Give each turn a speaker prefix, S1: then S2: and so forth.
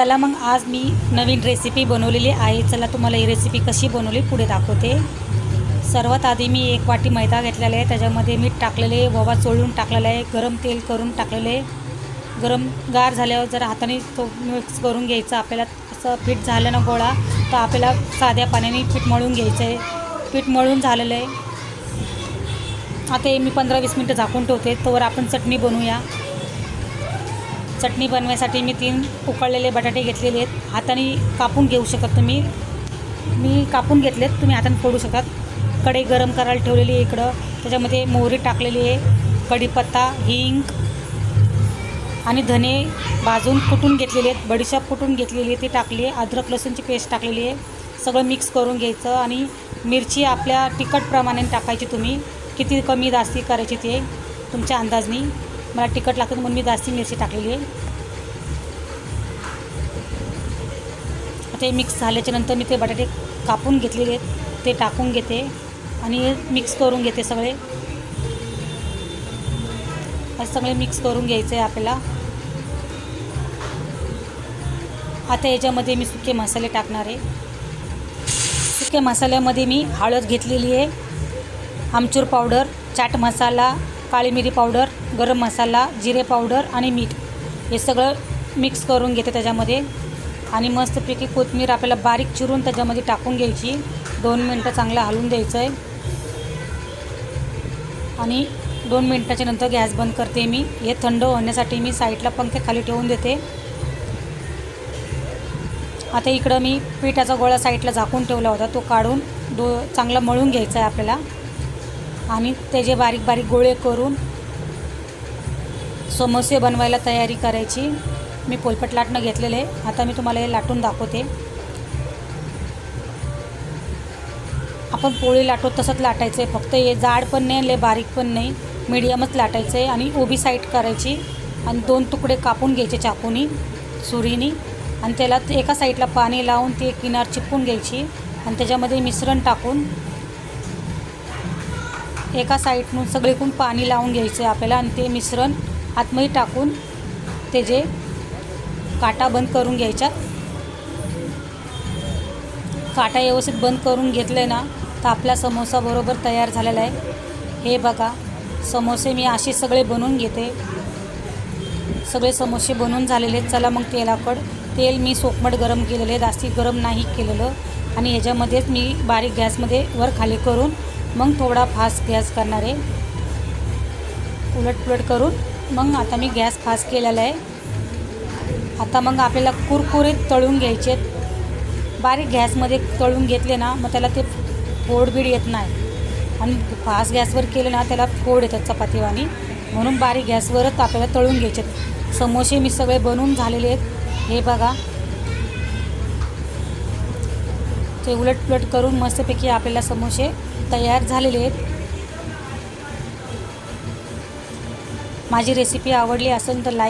S1: चला मग आज मी नवीन रेसिपी बनवलेली आहे. चला तुम्हाला ही रेसिपी कशी बनवली पुढे दाखवते. सर्वात आधी मी एक वाटी मैदा घेतलेला आहे. त्याच्यामध्ये मीठ टाकलेले आहे. ववा चोळून टाकलेला आहे. गरम तेल करून टाकलेले आहे. गरम गार झाल्यावर जर हाताने तो मिक्स करून घ्यायचा आपल्याला असं पीठ झालं ना गोळा तर आपल्याला साध्या पाण्याने पीठ मळून घ्यायचं आहे. पीठ मळून झालेलं आहे. आता हे मी पंधरा वीस मिनटं झाकून ठेवते. तोवर आपण चटणी बनवूया. चटणी बनवायसाठी मी तीन उकळलेले बटाटे घेतलेले आहेत. हाताने कापून घेऊ शकत तुम्ही. मी कापून घेतलेत तुम्ही हाताने फोडू शकतात. कढई गरम करायला ठेवलेली आहे इकडं. त्याच्यामध्ये मोहरी टाकलेली आहे. कढीपत्ता हिंग आणि धने भाजून कुटून घेतलेले आहेत. बडीशाप कुटून घेतलेली आहे ती टाकली आहे. अद्रक लसूणची पेस्ट टाकलेली आहे. सगळं मिक्स करून घ्यायचं आणि मिरची आपल्या तिखटप्रमाणे टाकायची तुम्ही. किती कमी जास्ती करायची ते तुमच्या अंदाजनी. मला तिखट लागतं म्हणून मी जास्ती मिरची टाकलेली आहे. आता हे मिक्स झाल्याच्यानंतर मी ते बटाटे कापून घेतलेले आहेत. ते टाकून घेते आणि मिक्स करून घेते सगळे. असं सगळे मिक्स करून घ्यायचं आहे आपल्याला. आता याच्यामध्ये मी सुके मसाले टाकणार आहे. सुक्या मसाल्यामध्ये मी हळद घेतलेली आहे. आमचूर पावडर चाट मसाला काळी मिरी पावडर गरम मसाला जिरे पावडर आणि मीठ. हे सगळं मिक्स करून घेते त्याच्यामध्ये. आणि मस्तपैकी कोथमीर आपल्याला बारीक चिरून त्याच्यामध्ये टाकून घ्यायची. दोन मिनटं चांगलं हलवून द्यायचं आहे आणि दोन मिनटाच्या नंतर गॅस बंद करते मी. हे थंड होण्यासाठी मी साईडला पंखे खाली ठेवून देते. आता इकडं मी पिठाचा गोळा साईडला झाकून ठेवला होता. तो काढून दो चांगला मळून घ्यायचा आहे आपल्याला. आणि त्याचे बारीक बारीक गोळे करून समोसे बनवायला तयारी करायची. मी पोलपट लाटणं घेतलेलं आहे. आता मी तुम्हाला हे लाटून दाखवते. आपण पोळी लाटो तसंच लाटायचं आहे फक्त हे जाड पण नाही लय बारीक पण नाही. मीडियमच लाटायचं आहे आणि उभी साईड करायची. आणि दोन तुकडे कापून घ्यायचे चाकूनी सुरीनी. आणि त्याला एका साईडला पाणी लावून ते किनार चिपकून घ्यायची. आणि त्याच्यामध्ये मिश्रण टाकून एका साईडनं सगळीकडून पाणी लावून घ्यायचं आहे आपल्याला आणि ते मिश्रण आतमध्ये टाकून ते जे काटा बंद करून घ्यायच्या. काटा व्यवस्थित बंद करून घेतलं आहे ना तर आपला समोसा बरोबर तयार झालेला आहे. हे बघा समोसे मी असे सगळे बनवून घेते. सगळे समोसे बनवून झालेले चला मग तेलाकड. तेल मी सोकमट गरम केलेले जास्ती गरम नाही केलेलं. आणि ह्याच्यामध्येच मी बारीक गॅसमध्ये वर खाली करून मग थोडा फास्ट गॅस करणार. आहे उलटपुलट करून मग आता मी गॅस फास्ट केलेला आहे. आता मग आपल्याला कुरकुरीत तळून घ्यायचे बारीक गॅसमध्ये तळून घेतले ना मग त्याला ते फोडबीड येत नाही. आणि फास्ट गॅसवर केले ना त्याला फोड येतात चपातीवानी म्हणून बारीक गॅसवरच आपल्याला तळून घ्यायचे समोसे मी सगळे बनवून झालेले आहेत. हे बघा. ते उलटपुलट करून मस्तपैकी आपल्याला समोसे तयार झालेले आहेत. माझी रेसिपी आवडली असेल तर लाईक